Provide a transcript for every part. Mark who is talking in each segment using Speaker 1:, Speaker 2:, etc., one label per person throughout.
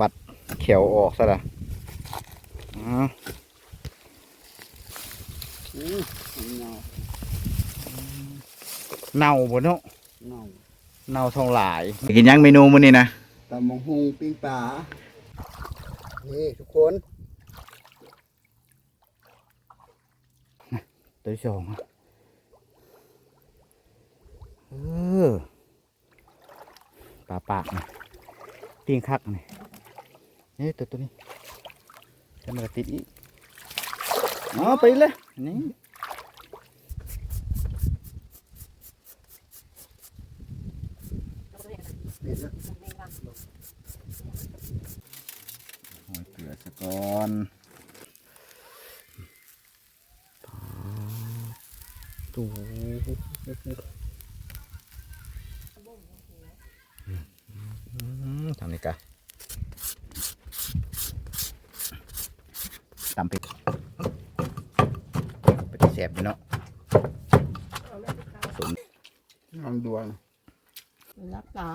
Speaker 1: วัดเขียวออกซะละอ๋อ
Speaker 2: อือเงา
Speaker 1: เน่าบ่เนาะ
Speaker 2: เงา
Speaker 1: เน่าทองหลายกินยังเมนูมื้อนี้นะ
Speaker 2: ตำมงฮงปิ้งปลานี่ทุกคน
Speaker 1: ตัวที่สองอะเออ ปลาปากนะปิ้งคักนี่นี่ตัวตัวนี้จะมากระติดอีกอ๋อไปเลยนี่
Speaker 2: นี่นะ
Speaker 1: โอ้ยเกลือสะกอนตูท นี่กะตำพริกไปแสบอยู่เนาะสม
Speaker 2: ลองดวน
Speaker 3: รักษา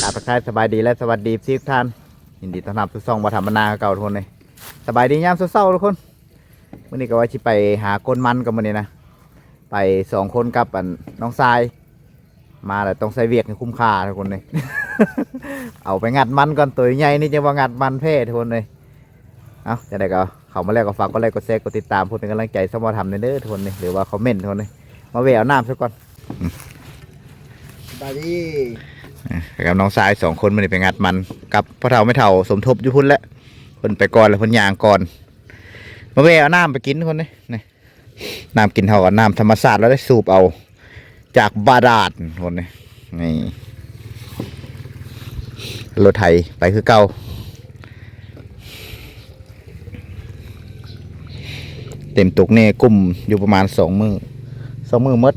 Speaker 1: กราบทักทายสบายดีและสวัสดีทุกท่านยินดีต้อนรับทุกซ่องมาทำบรรณาเก่าทุกคนเลย สบายดียามเศร้าๆทุกคนวันนี้ก็ว่าชิไปหาก้นมันกันวันนี้นะไปสองคนกับอันน้องทราย มาแต่ต้องใส่เวียกให้คุ้มค่าทุกคนเลย เอาไปงัดมันก่อนตัวใหญ่นี่จะว่างัดมันเพ่ทุกคนเลยเอาจะได้ก็เขามาแล้วก็ฝากก็ไลค์กดแชร์กดติดตามเพื่อเป็นกำลังใจสมอทำในเด้อทุกคนเลยหรือว่าคอมเมนต์ทุกคนเลยมาเวเอาน้ำซะก่อน
Speaker 2: สบายดี
Speaker 1: กับน้องทรายสองคนมันไปงัดมันกับพ่อเฒ่าไม่เฒ่าสมทบอยู่พุ่นแล้วเพิ่นไปก่อนแล้วเพิ่นยางก่อนมาเวเอาน้ำไปกินคนนี้นี่น้ำกินเท่ากับน้ำธรรมชาติแล้วได้สูบเอา จากบาดาลคนนี้นี่รถไถไปคือเก่าเต็มตุกเนี่กุ้มอยู่ประมาณสองมือสองมือมด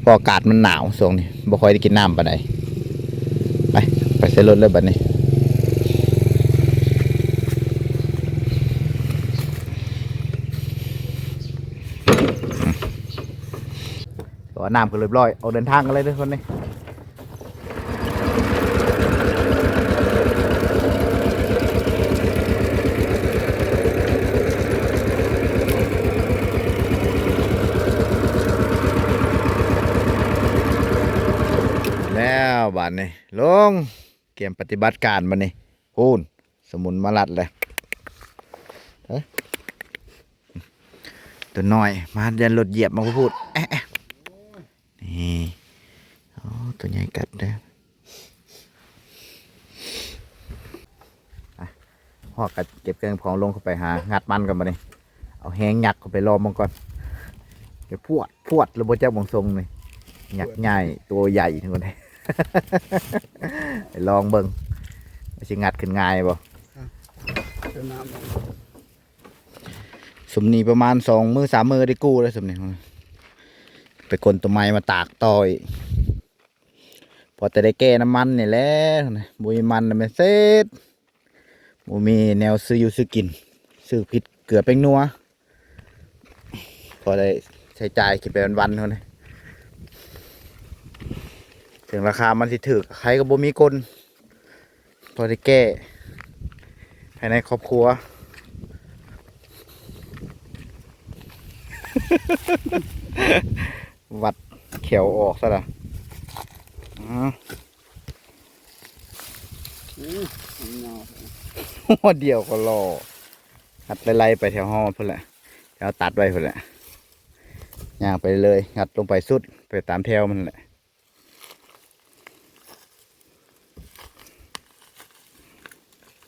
Speaker 1: เพออากาศมันหนาวช่งนี้บ่ค่อยได้กินน้ำปานใดไป ไปใส่รถเลยบัดนี้ ตัวน้ำก็เรียบร้อยเอาเดินทางกันเลยทุกคนนี่แล้วบัดนี้ลงเกมปฏิบัติการมานี่พูนสมุนมาลัดเลยเอ้ยตัวน้อย มาเดินรถเหยียบมาพูดแอะ แอะนี่โอ้ตัวใหญ่กัดเด้ออะหอกกัดเก็บเครื่องของลงเข้าไปหา งัดมันกันมานี่เอาแหงหยักเข้าไปรอมังก่อนเดี๋ยวพวดพวดระบบเจ้าบงทรงนี่หยักใหญ่ตัวใหญ่ทั้งคนเลยไปลองเบิ่งว่าสิงัดขึ้นง่ายบ่
Speaker 2: เจ้าน้ำลง
Speaker 1: สมนีประมาณสองมือสามมือได้กู้แล้วสมนี ไปกลตัวไม้มาตากต่อยพอจะได้แก้น้ำมันนี่แหละบุยมันน่ะแมันเสร็จบุมีแนวซื้ออยู่ซื้อกิน ซื้อผิดเกลือแป้งนัว พอได้ใช้จ่ายกินไปวันๆเท่านั้นถึงราคามันสิถือใครก็บ่มีกลพอได้แก้ภายในครอบครัว วัดเขียวออกซะละอ๋อ
Speaker 2: อือเงา
Speaker 1: หัวเดียวก็รองัดไล่ๆไปแถวห้องพุ่นแหละแถวตัดไว้พุ่นแหละย่างไปเลยงัดลงไปสุดไปตามแถวมันแหละ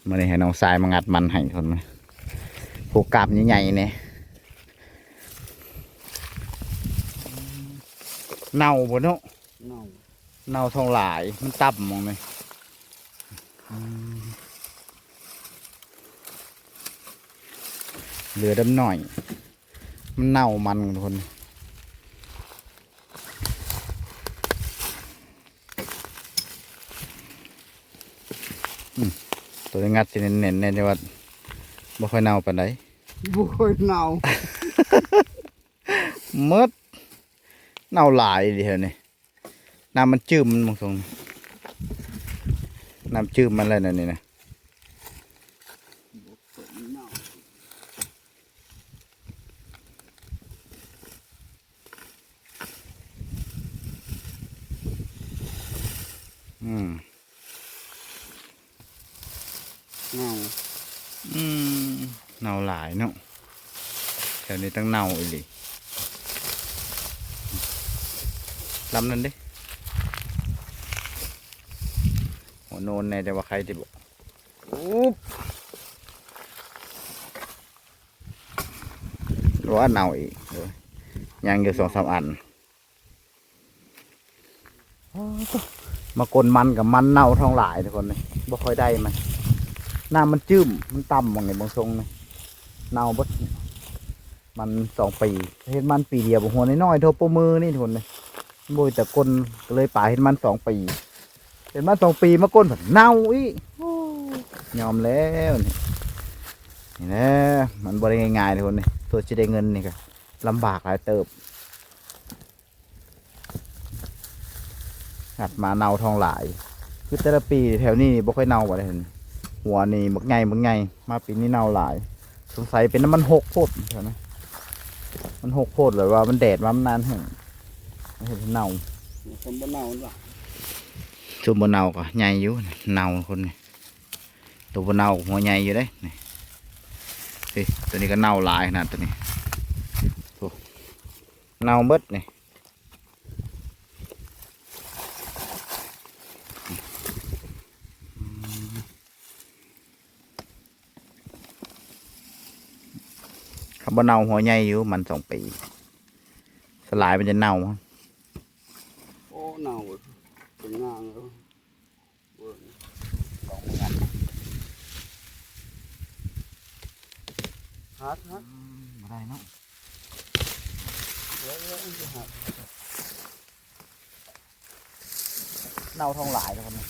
Speaker 1: มาเลยให้น้องทรายมางัดมันให้คนมาผูกกาบใหญ่ๆเนี่ย เน่าบ่เนาะ
Speaker 2: เงา
Speaker 1: เน่าทองหลาย มันตับมองเลยเหลือดำหน่อย มันเน่ามันทุกคนอืมตัวนี้งัดสิเน้นๆเนี่ยจังหวัดบ่ค่อยเน่าปานใด
Speaker 2: บุยเน่า
Speaker 1: หมด เน่าหลายเดียวนี่น้ำมันจืมมันมองทรงน้ำจืมมันอะไรนั่นนี่นะ
Speaker 2: เน่า
Speaker 1: อืม
Speaker 2: เน่า
Speaker 1: อืมเน่าหลายเนาะแถวนี้ตั้งเน่าอีหลี ลำนั้นดิหัวโนนแน่แต่ว่าใครจะบอกอุ๊บหรือว่าเน่าอีกเออยังอยู่สองสามอันมากลมันกับมันเน่าท้องหลายทุกคนเลยบ่ค่อยได้มันน้ำมันจืมมันต่ำบางไงบางทรงเลยเน่าบดมันสองปีเห็นมันปีเดียวบางหัวน้อยๆเท่าโปรมือนี่ทุกคนเลยโบยแต่ก้นก็เลยป่าเห็นมันสองปี เห็นมันสองปีมาก้นแบบเน่าอียอมแล้วนี่นะมันบริง่ายๆทุกคนเลยตัวจะได้เงินนี่ก็ลำบากหลายเติบหัดมาเน่าทองหลาย คือแต่ละปีแถวนี้บ่ค่อยเน่าบ่ได้เห็นหัวนี่บักไงบักไงมาปีนี้เน่าหลาย สงสัยเป็นน้ำมันหกโพดใช่ไหมมันหกโพดเลยว่ามันแดดมามันนานแห้ง เห็นเน่า
Speaker 2: คนบ่เน่าหรอก
Speaker 1: ชุบบนเน่าก็ใหญ่อยู่เน่าคนนี่ตัวบนเน่าหัวใหญ่อยู่ได้นี่สิตัวนี้ก็เน่าหลายขนาดตัวนี้โอ้เน่าเบิดนี่คำว่าเน่าหัวใหญ่อยู่มันสองปี สลายมันจะเน่า
Speaker 2: โอ้เน่าเป็นงางแล้วเบิ่ง ฮัดฮัด
Speaker 1: ไม่ได้เนาะ
Speaker 2: เดี๋ยวเดี๋ยวจะหัด
Speaker 1: เน่าทองหลายนะครับเนี่ย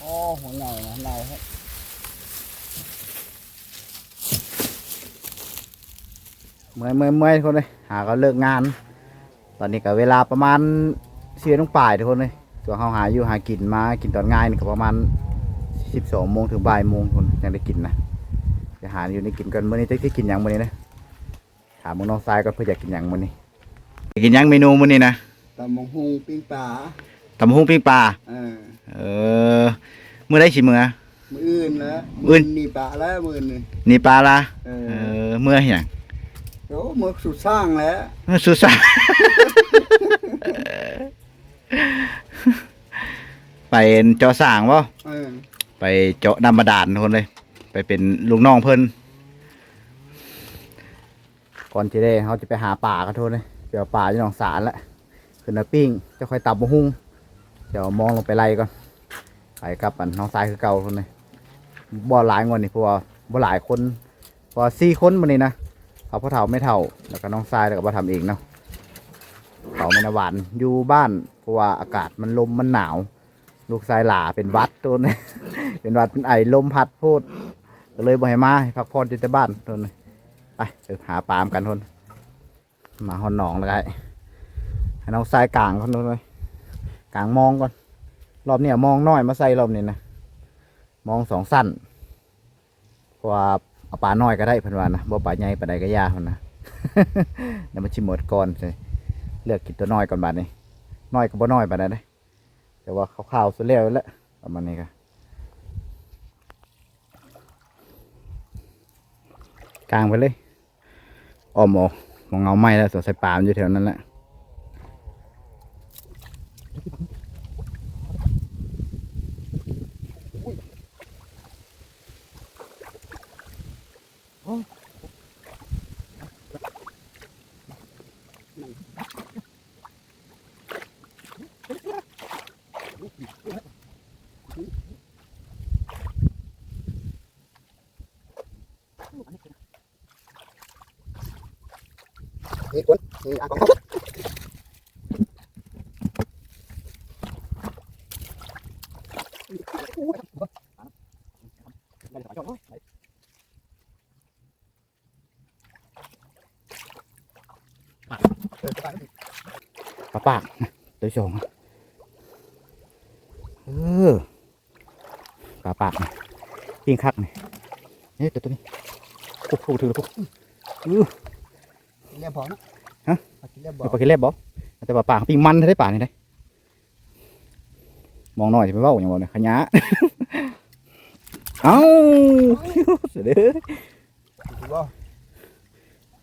Speaker 2: โอ้หัวเน่านะเน่าฮะ
Speaker 1: เมื่อยเมื่อยเมื่อยทุกคนเลยหาก็เลิกงาน ตอนนี้ก็เวลาประมาณเสียต้องป่ายทุกคนเลยตัวเขาหาอยู่หากินมากินตอนง่ายนี่ก็ประมาณสิบสองโมงถึงบ่ายโมงคนยังได้กินนะจะหาอยู่ในกินกันมื้อนี้จะได้กินหยังมื้อนี้นะถามมึงน้องทรายก็เพื่ออยากกินหยังมื้อนี้อยากกินหยังเมนูมื้อนี้นะ
Speaker 2: ตำบักหุงปิ้งปลา
Speaker 1: ตำบักหุ่งปิ้งปลา
Speaker 2: เออ
Speaker 1: เออมื้อได้สิมื้อ
Speaker 2: มืออื่นแล้ว
Speaker 1: อื่น
Speaker 2: นี่ปลาแล้วมืออื่นนี่
Speaker 1: นี่ปลาละ
Speaker 2: เอ
Speaker 1: เอ
Speaker 2: อ
Speaker 1: อมื้อหยัง
Speaker 2: โอ้มือสุดสร้างแล้ว
Speaker 1: สุดสร้านไปเจาะสร้างบ่
Speaker 2: เออ
Speaker 1: ไปเจาะน้ำบาดาลทุกคนเลย ไปเป็นลูกน้องเพิ่นก่อนจะได้เขาจะไปหาป่ากันทุนเลยเดี๋ยวป่าอยู่หนองสารละขึ้นมาปิ้งจะค่อยตับมะฮุ่งเดี๋ยวมองลงไปไล่ก่อนไปกับอันน้องทรายคือเก่าทุกคนเลยบ่หลายงวนนี่เพราะว่าบ่หลายคนเพราะว่าสี่คนมันนี่นะ เขาพ่อเฒ่าไม่เท่า แล้วก็น้องทรายแล้วก็มาทำเองเนาะเขาไม่นหวานอยู่บ้านเพราะว่าอากาศมันลมมันหนาว ลูกทรายหลาเป็นวัดตัวนี้เป็นวัดเป็นไอลมพัดโพดก็เลยบ่ให้มาพักผ่อนอยู่แต่บ้านทนไปไปหาปลามกันทนมาหอนหนองแล้วไงให้น้องทรายกลางคนนู้นเลยกลางมองก่อนรอบเนี้ยมองน้อยมาใส่รอบนี้นะมองสองสั้นเพราะว่า เอาปลาน้อยก็ได้พันวานนะบ่ปลาใหญ่ปลาใดก็ยาคนนะเดี๋ยวมาชิมหมดก่อนเลยเลือกกินตัวน้อยก่อนบาดนี้น้อยก็บ่น้อยปานใดเด้แต่ว่าขาวๆสุดแล้วแล้วประมาณนี้ครับกลางไปเลยอ้อมออกมองเงาไหม้แล้วสงสัยปามอยู่แถวนั้นแหละ ปลาปากนะตัวสองอะเออปลาปากนะปิ้งคักนี่เฮ้ยตัวตัวนี้โอ้โหถือแล้วพวกอื้อ
Speaker 2: เรียบพอนะ
Speaker 1: ฮะ
Speaker 2: เรียบพอ
Speaker 1: เดี๋ยวปลาเค็มเล็บบอกแต่ปลาปากปิ้งมันได้ป่านี่ได้มองหน่อยจะไปเว่าอย่างบอกเนี่ยขยะเอ้าเสียเด้อ
Speaker 2: ถือว่า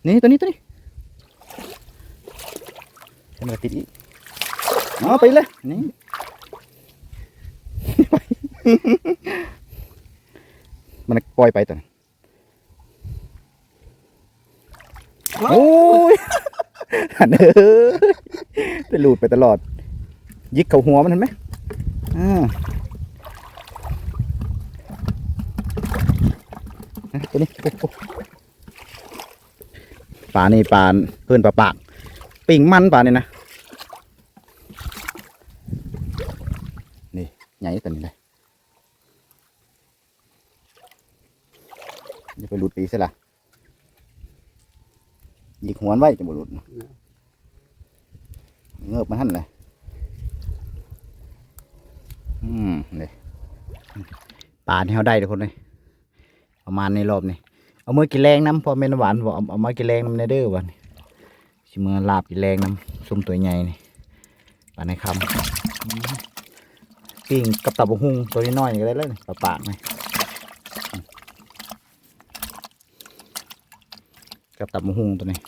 Speaker 1: นี่ตัวนี้ตัวนี้ จะมาติดอีกเอาไปเลยนี่ไปมันปล่อยไปตัวนั้นโอ้ยหันเอ้ยไปหลุดไปตลอด ยิกเขาหัวมันเห็นไหมอ่าอะตัวนี้โอ้โหปลานี่ปลาเพื่อนปลาปากปิ่งมันปลานี่นะนี่ใหญ่ตัวนี้เลย จะไปหลุดปีซะละหยิกหัวนไว้จะบ่หลุดเงือบมาท่านเลยอืมนี่ปลาที่เขาได้ทุกคนเลยประมาณในรอบนี้เอามือกินแรงน้ำพอเมนหวานบอกเอาเอามากินแรงน้ำในเด้อวันนี้ชิมือลาบกินแรงน้ำซุ่มตัวใหญ่นี่ปลาในคำอืมปิ้งกับตับกหุ่งตัวนี้น้อยๆก็ได้เลยนี่ปลาปากนี่อืม กับตับกหุ่งตัวนี้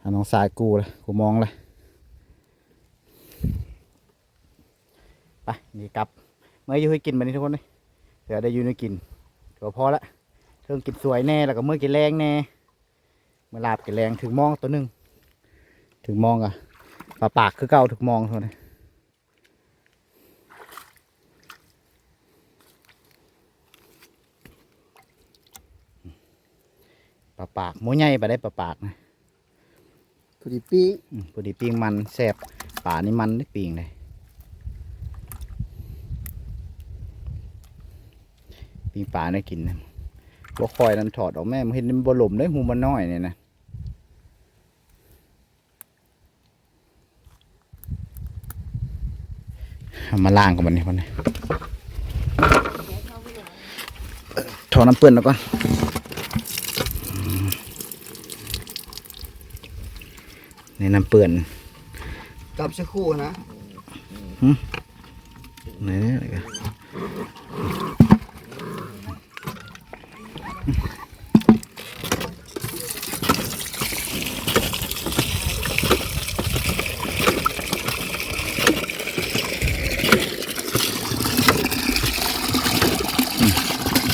Speaker 1: หาน้องสายกูเลยกูมองเลยไปนี่กลับเมื่ออยู่ให้กินมานี่ทุกคนเลยเดี๋ยวได้อยู่ในกินก็พอละเทิงกินสวยแน่แล้วก็เมื่อกินแรงแน่เมื่อลาบกินแรงถึงมองตัวหนึ่งถึงมองอะปลาปากคือเก่าถึงมองเท่านั้นาปากหมูใหญ่ไปได้ปลาปากนะ
Speaker 2: พอดีปิ้ง
Speaker 1: อืมพอดีปิ้งมันแซ่บป่านี่มันได้ปิ้งเลยปิ้งป่าได้กินนะบ่คอยนั้นถอดออกแม่มันเห็นมันบ่หลมได้หูมันน้อยเนี่ยนะเอามาล้างกับมันนี่มันนี่ถอดน้ำเปื้อนแล้วก่อนอืม นี่น้ำเปื้อน
Speaker 2: จับสักครู่นะ
Speaker 1: นี่อะไรกัน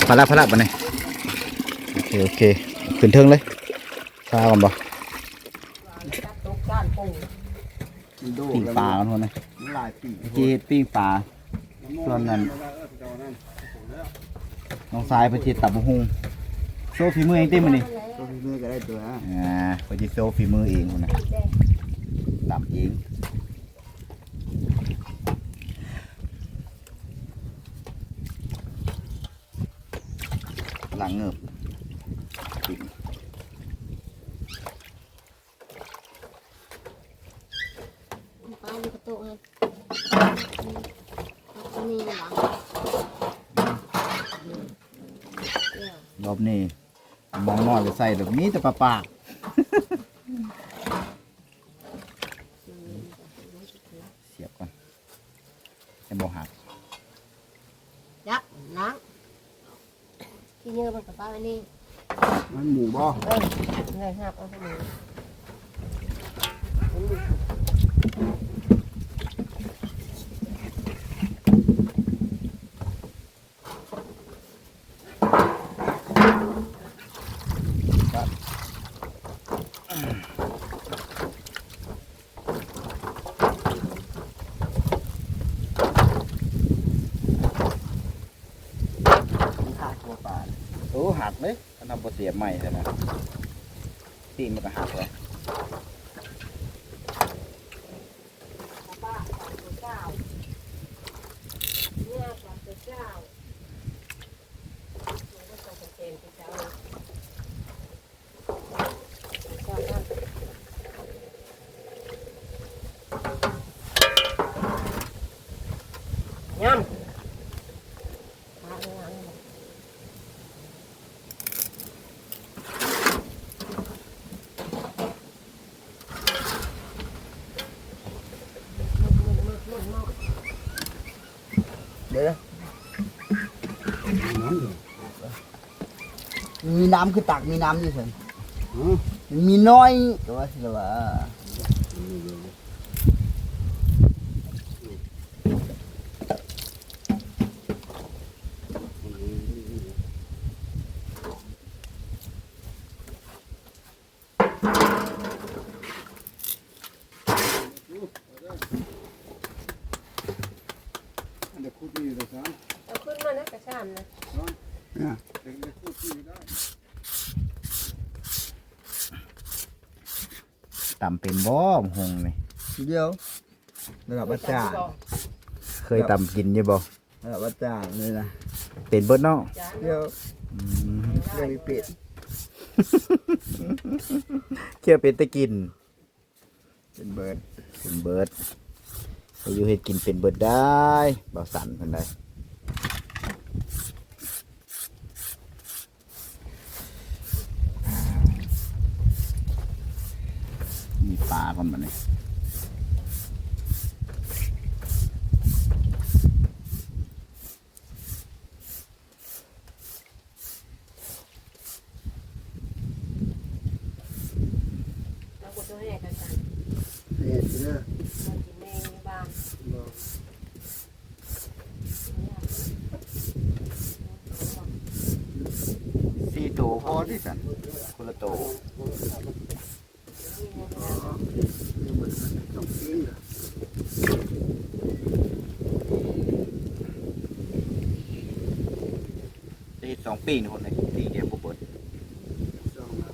Speaker 1: พอละพอละปะเนี่ยโอเค โอเค ขึ้นเทิงเลยซาก่อนบ่
Speaker 3: จับตกก้านปู
Speaker 2: มันโด
Speaker 1: ปิ้งปลากันคนนะ
Speaker 2: หลายปี
Speaker 1: เมื่อกี้เฮ็ดปิ้งปลาส่วนนั้นน้องสายเพนจิตับบุหุงโซ่ฝีมือเองเต็มมันนี่
Speaker 2: ตัวพี่มือก็ได้ตัวนะ
Speaker 1: อ่าเพนจิโซ่ฝีมือเองคนนะตับเองหลังเงือบปิ้ง
Speaker 4: ปลาอยู่กระโตกเลยเอานี่หลัง
Speaker 1: รอบ นี้มองน้อยไปใส่แบบนี้แต่ปลาปากเสียบก่อนให้บ่หัก
Speaker 4: ยับล้างที่เยอะมันกับปลาไว้นี่
Speaker 2: มันหมูบ่
Speaker 4: เออเลยครับเอาไปหนึ่ง
Speaker 2: มั
Speaker 1: ใหม่เลย
Speaker 4: นะตีมันก็
Speaker 2: ดี๋ยวมีน้ำคือตักมีน้ำอยู่สิมันมีน้อยก็ว่าสิละว่าเดี๋ยวคุยดีเลยครับ
Speaker 4: เอาขึ้นมานะกระชามนะ
Speaker 2: เดี๋ยวคุยดีได้
Speaker 1: ต่ำเป็น บ่มหงนี่
Speaker 2: ทีเดียวระดับอาจารย์
Speaker 1: เคยต่ำกินอยู่บ่
Speaker 2: ระดับอาจารย์เลยนะ
Speaker 1: เป็นเบิดเนาะ
Speaker 4: จาน
Speaker 2: เดียว
Speaker 1: อืม
Speaker 2: เดียวมีเป็ด
Speaker 1: เคี่ยวเป็นตะกิน
Speaker 2: เป็นเบิร์ด
Speaker 1: เป็นเบิดไปอยู่เฮ็ดกินเป็นเบิดได้เบาสั่นเพิ่นได้มีปลา ก่อนบัดนี้
Speaker 4: เรากดตัวให้กระชาม
Speaker 2: เป็ดเด้อ
Speaker 4: เรากินในบ้าน
Speaker 1: สี่ตัวพอที่สันคนละตัว สองปีนี่คนเลยปีเดียวบ่เบิด
Speaker 2: สองแล้ว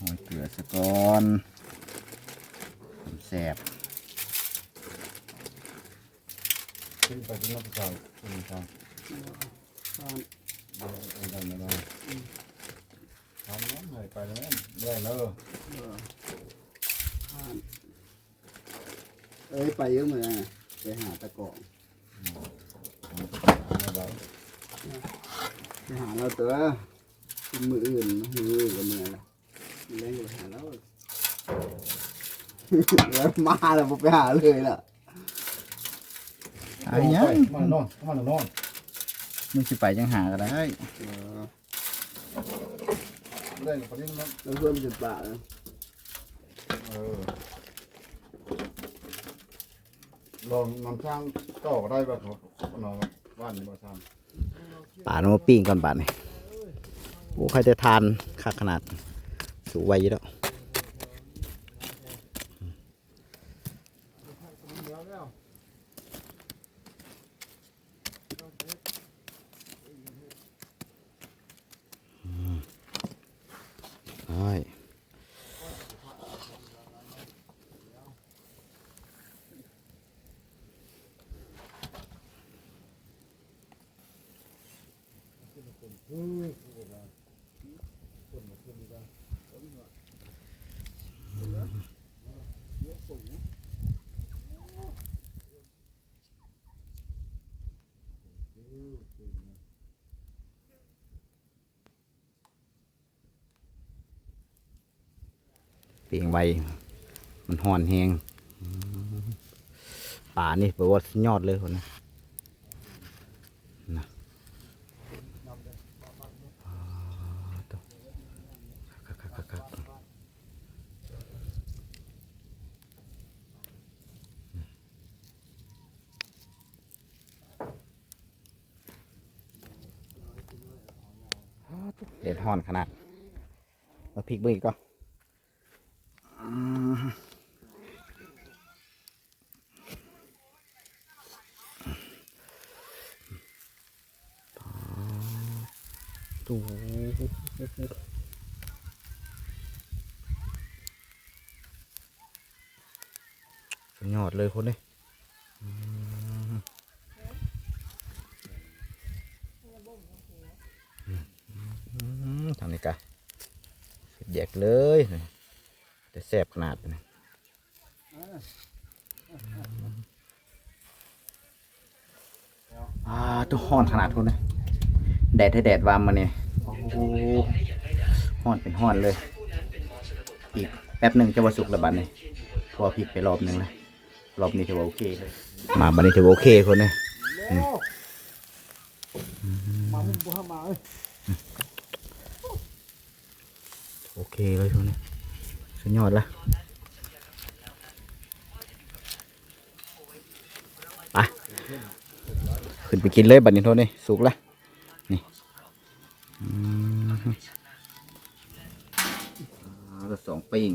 Speaker 1: หอยเกลือสะก่อนแซ่บ
Speaker 5: ขึ้นไปที่นักข่าวคุณครับ
Speaker 2: สอง
Speaker 5: เดี๋ยวเอากันนะนะทำน้ำหายไปแล้วได้แล้ว
Speaker 2: ห้าเอ้ยไปเยอะเหมือนกันไปหาตะกอง
Speaker 5: มาได้
Speaker 2: ไปหาเราตัวกินมืออื่นมืออื่นกับมือละมันเล่นไปหาแล้ว แล้วมาแล้วผมไปหาเลยล่ะ
Speaker 1: เอาหยัง
Speaker 5: มานอนมานอน
Speaker 1: มึงสิไปจังหาก็ได้
Speaker 2: เออ
Speaker 5: เล่นคนนี้มัน
Speaker 2: แล้วเพื่อนจุดปากแล้ว
Speaker 5: เออลองนำช่างต่อก็ได้แบบนอนบ้านบ่ช่าง
Speaker 1: ป่าโนมาปิ้งก่อนบาดนี่โอ้ใครจะทานคักขนาดสูไว้อยู่แล้ว เปิ้งไว้มันห่อนแหงป่านี่แปลว่าสุดยอดเลยคนนะนะอ่าตัวคักๆๆๆ เด็ดห่อนขนาด มาพริกเบิ่งอีกก็ตูสุดยอดเลยคนนี้ทางนี้กะ แยกเลย แต่แซ่บขนาดนี้อ่าตัวห้อนขนาดคนนะแดดให้แดดวามมาเนี่ยโอ้โหห้อนเป็นห้อนเลย อีกแป๊บหนึ่งจะว่าสุกระบาดเนี่ยพอพลิกไปรอบหนึ่งนะรอบนี้ถือว่าโอเคเลยมาบันนี้ถือว่าโอเคคนเนี่ย
Speaker 2: มาพุ่งบ่มาเอ้ย
Speaker 1: โอเคเลยคนนี้สุดยอดละไปขึ้นไปกินเลยบัดนี้โทษนี่สุกละนี่อืมอ่าสองปิ้ง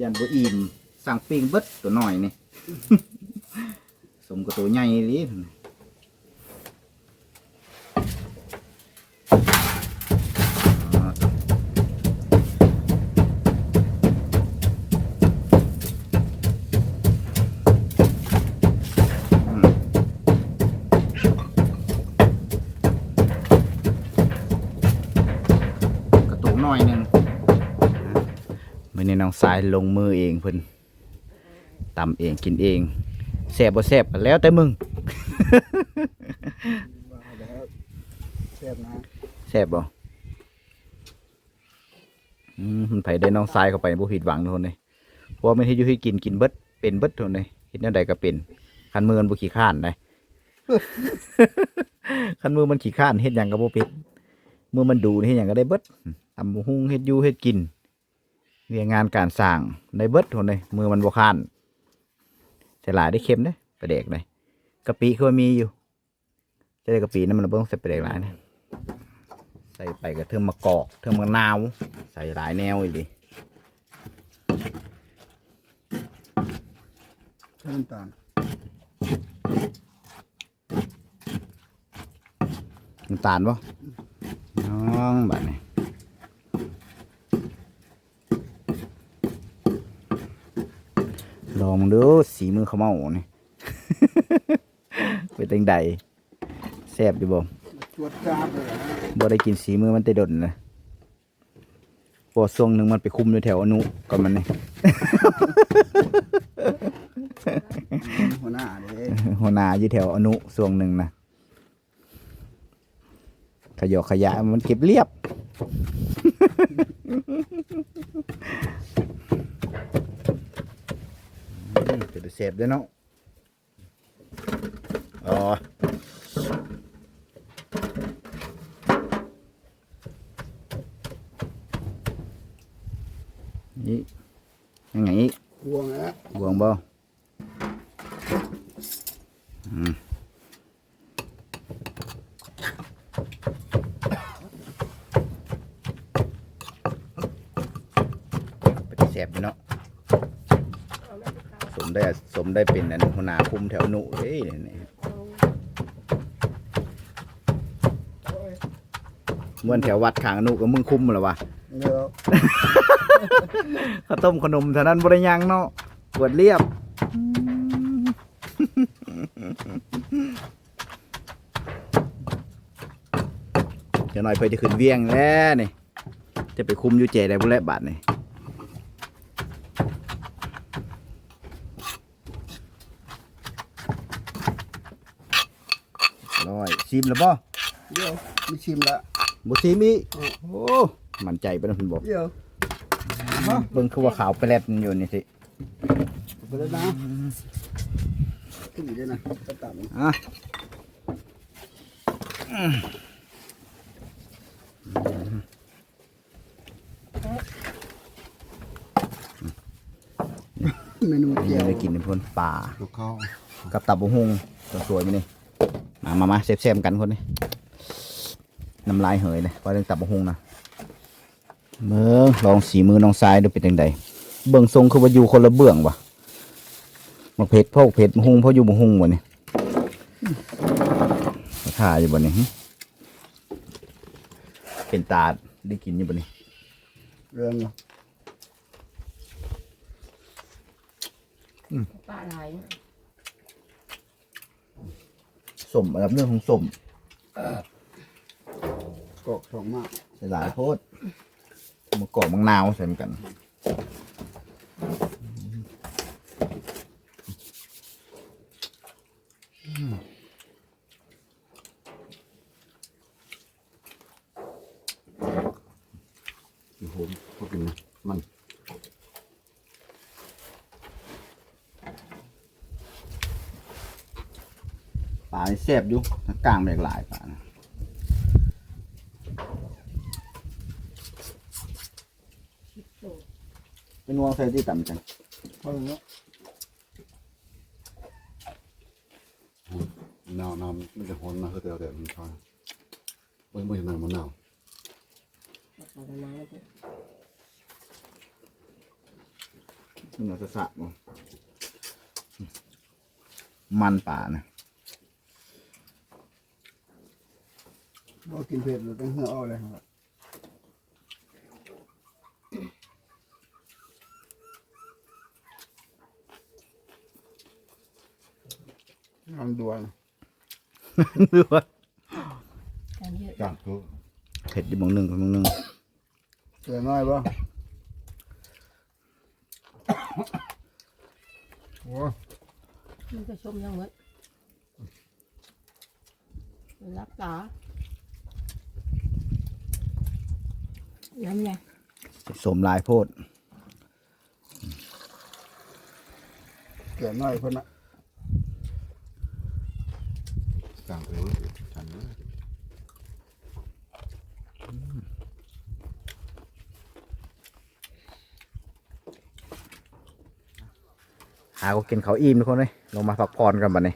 Speaker 1: ยันบ่อิ่มสั่งปิ้งเบิดตัวหน่อยนี่ สมกับตัวใหญ่เล น่อยหนึงมื่อนี้น้องสายลงมือเองเพิ่นตำเองกินเองแซ่บบ่แซ่บก็แล้วแต่มึง
Speaker 2: ว่าแล้วแซ่บนะ
Speaker 1: แซ่บบ่อืมมันไผได้น้องสายเข้าไปบ่ผิดหวังทุกคนเลยเพราะว่ามันเฮ็ดอยู่ให้กินกินเบิดเป็นเบิดทุกคนเลยเฮ็ดแนวใดก็เป็นคันมือมันบ่ขี้ข้านได้คันมือมันขี้ข้านเฮ็ดหยังก็บ่เป็นมือมันดูนี่เฮ็ดหยังก็ได้เบิด ตำบักหุ่งเฮ็ดอยู่เฮ็ดกินเรียนงานการสร้างได้เบิดทุกคนเลยมือมันบ่ข้านแต่หลายได้เค็มเด้ปลาแดกเลยกะปิคือว่ามีอยู่จะได้กะปินั้นมันบ่ต้องใส่ปลาแดกหลายนะใส่ไปกับเทิมมะกอกเทิมมะนาว ใส่หลายแนวอีกดิ
Speaker 2: ใช้น้ำตาล
Speaker 1: น้ำตาลปะน้องแบบนี้ องดูสีมือเขาเมานี่เป็นตังใดแซ่บอยู่บ่
Speaker 2: จวดจ้าเลย
Speaker 1: บ่ได้กินสีมือมันแต่ดนเลยพอช่วงหนึ่งมันไปคุมอยู่แถวอนุก็มันนี่
Speaker 2: หัวหน้าเด้
Speaker 1: หัวหน้าอยู่แถวอนุส่วงหนึ่งนะขยอขยะมันเก็บเรียบ อืมจะได้ เสพด้วยเนาะอ๋อนี่ยังไงอีก
Speaker 2: ห่วงแล้ว
Speaker 1: บวงบ่อืมไปที่แสบอยู่เนาะ สมได้สม ได้เป็นอันหัวหน้าคุมแถวหนุเอ้ยนี่เมื่อนแถววัดขางอนุก็มึงคุมหรอวะ
Speaker 2: เดี๋ยว
Speaker 1: ข้าวต้มขนมเท่านั้นบริยังเนาะปวดเรียบเจะหน่อยเพื่อจะขึ้นเวียงแล้วนี่จะไปคุมอยู่เจได้บุแลบาทนี่ร้อย ชิมแล้วบ่
Speaker 2: เดี๋ยวมีชิมละ
Speaker 1: บ่ชิมอีกโอ้มั่นใจไปนะคุณบอก
Speaker 2: เดี๋ยว
Speaker 1: เบิ่งคือว่าขาวไปแลบอยู่นี่สิ
Speaker 2: ไปแล้วนะขึ้นอยู่ด้วยนะก็ตามนี้
Speaker 1: อะอืม
Speaker 2: เมนู
Speaker 1: อัน
Speaker 2: เดี
Speaker 1: นี้
Speaker 2: ยว
Speaker 1: ได้กินเป็นพนป่า
Speaker 2: ลูกข้าว
Speaker 1: กับตับบุหงตัวสวยมานี่มา มามาเซฟๆกันคนนี้น้ำลายเหยเลยว่าเรื่องตับบุหงนะเบิ่งลองสีมือน้องทรายดูเป็นยังไงเบิ่งทรงคือว่าอยู่คนละเบื้องวะมาเผ็ดพวกเผ็ดบุหงเพราะอยู่บุหงวะนี่ถ่ายอยู่บ่นี่หึเป็นตาได้กินอยู่บ่นี่
Speaker 2: เรื่องเนาะ
Speaker 3: ป้าหลาย
Speaker 1: สมอันดับเรื่องของสม
Speaker 2: กอกสองมาก
Speaker 1: ใส่หลายโพดมะกอกมังนาวใส่เหมือนกัน
Speaker 5: อยู่โหมพวกกินนะมัน
Speaker 1: ปลานี่แซ่บอยู่ทั้งกลางแบกหลายปลานะเป็นวงใส่ที่ต่ำจัง
Speaker 2: เพราะเนาะ
Speaker 5: หนาวหนาวมันจะหอนนะคือแต่แต่มันช้อนไม่ไม่หนาวมันหนาว
Speaker 3: ภาวนาแล้วก็
Speaker 1: มันเอาจะสะบ่มันป่านะ
Speaker 2: บ่กินเผ็ดเราต้องเหือเอาเลยครับลองดวน
Speaker 1: ดูว่า
Speaker 3: การเยอะ
Speaker 5: จ้างคือ
Speaker 1: เผ็ดอยู่หมองหนึ่งกับหมองหนึ่ง
Speaker 2: เสือน้อยบ่โอ้
Speaker 3: มันก็ชมยังเหมือนรับตา ย้ำไง
Speaker 1: สมหลายโพด
Speaker 2: เสือน้อยคนน่ะ
Speaker 5: จ้างคือฉันเลย
Speaker 1: หาก็กินเขาวอิ่มทุกคนเลยลงมาพักผ่อนกันบัดนี้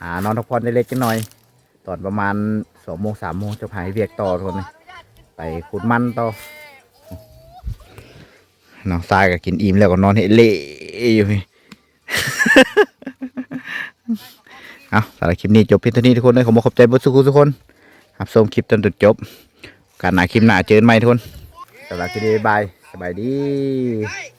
Speaker 1: หานอนพักผ่อนได้เล็กๆน้อย ตอนประมาณสองโมงสามโมงจะพายเวียกต่อทุกคนเลย ไปขุดมันต่อน้องทรายก็กินอิ่มแล้วก็นอนเฮเละอยู่พี่เอาสำหรับคลิปนี้จบเพียงเท่านี้ทุกคนเลยขอบคุณขอบใจบุสุขุทุกคนครับชมคลิปจนจบการหนาคลิปหน้าเจอกันใหม่ทุกคนสำหรับคลิปนี้บายบายสบายดี